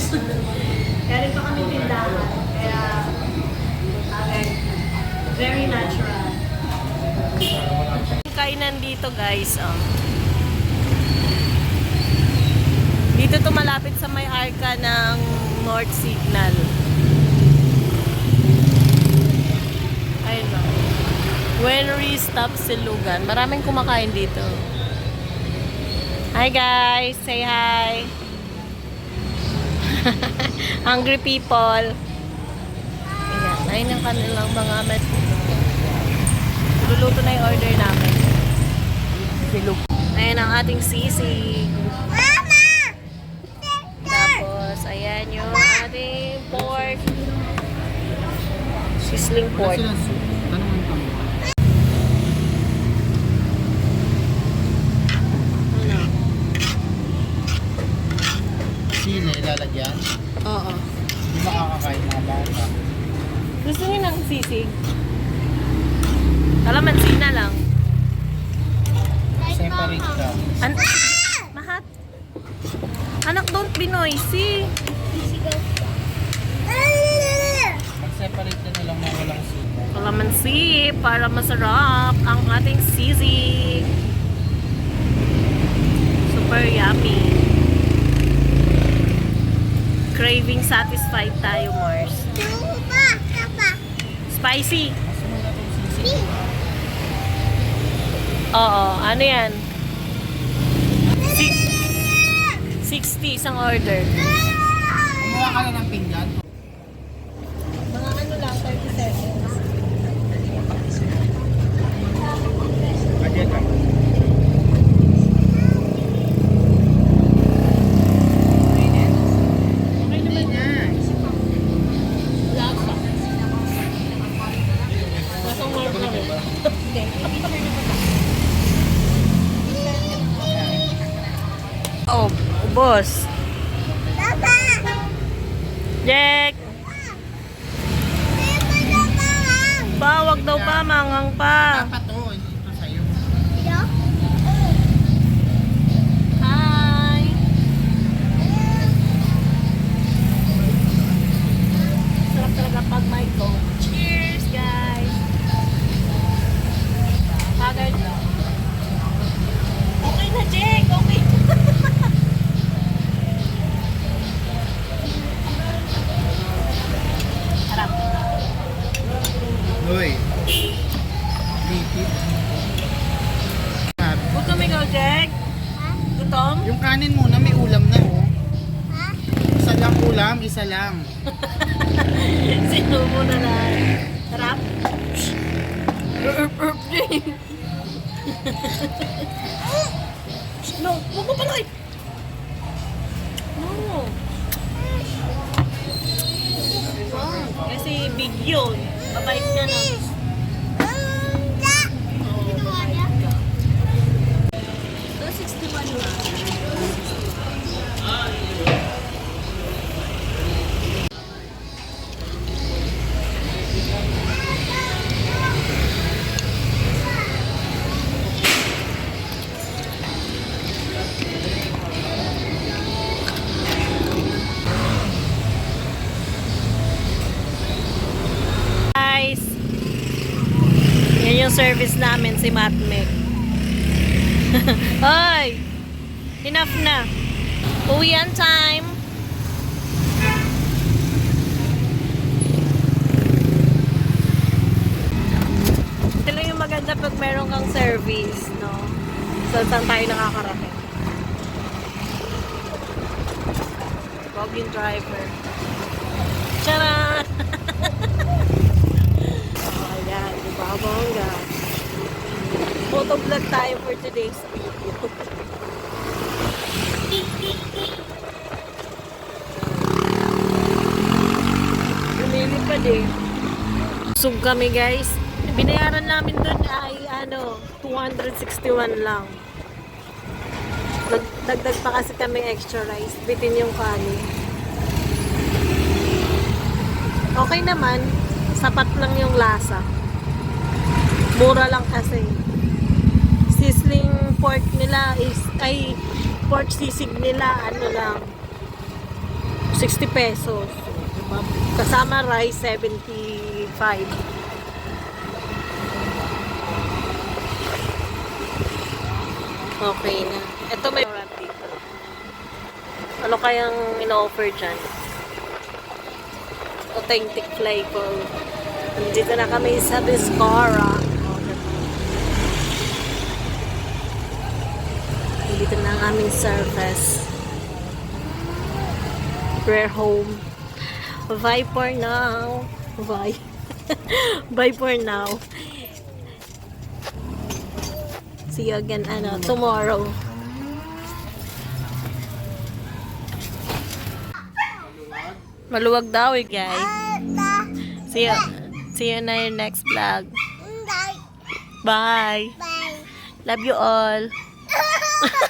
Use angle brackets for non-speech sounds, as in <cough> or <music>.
Mars. Galing pa kami tindahan. Kaya, haggard. Very natural. Kainan dito guys. Oh. Dito to malapit sa may arka ng North Signal. Ayun o. Winery Stop Silugan. Maraming kumakain dito. Hi guys! Say hi! <laughs> Hungry people! Ayan, ayun ang kanilang mga met. Luluto na yung order namin. Silug. Ayan ang ating sisig. Tapos, ayan yung ating pork. Sizzling pork. Ano man kami? Ano? Sili, lalagyan. Oo. Hindi makakakain mga bata. Gusto niyo ng sisig? Kalamansi na lang. Separate ka. An Mahat. Anak, don't be noisy. Mag-separate ka na lang mga walang sili. Kalamansi para masarap ang ating sisig. Craving satisfied tayo, Mars. Spicy. Oo, ano yan? Si- 60 isang order. Kumuha ka na ng pinggan. Mga ano lang, 30 seconds. Adyan ka. Okay Hindi naman. niya. Lasa. Lasang mark lang eh. Hindi. Oh, ubos. Jack! Bawag daw pa, mangang pa. Dapat Gutom? Yung kanin muna, may ulam na oh. Isa lang ulam, isa lang. <laughs> Sinubo na lang. Sarap? Urp, <laughs> no, huwag mo pala No. Kasi big yun. Babait ka na. Service namin si Matmek. <laughs> Hoy! Enough na. Uwian time. Ito yung maganda pag meron kang service, no? So, saan tayo nakakarating? Boging driver. Tara! <laughs> Ayan, di ba? Bongga. Motovlog tayo for today's video. Lumili pa din. Sug kami guys. Binayaran namin doon ay ano, 261 lang. Dag- Dagdag pa kasi kami extra rice. Bitin yung kanin. Okay naman. Sapat lang yung lasa. Mura lang kasi. Sizzling pork nila is, ay, pork sisig nila, ano lang, 60 pesos. Kasama rice, 75. Okay na. Ito may restaurant dito. Ano kayang ino-offer dyan? Authentic flavor. Nandito na kami sa Biscara. Dito na ang aming service. Prayer home. Bye for now. Bye. <laughs> Bye for now. See you again ano, tomorrow. Maluwag daw eh, guys. See you, see you na your next vlog. Bye. Bye. Love you all. <laughs>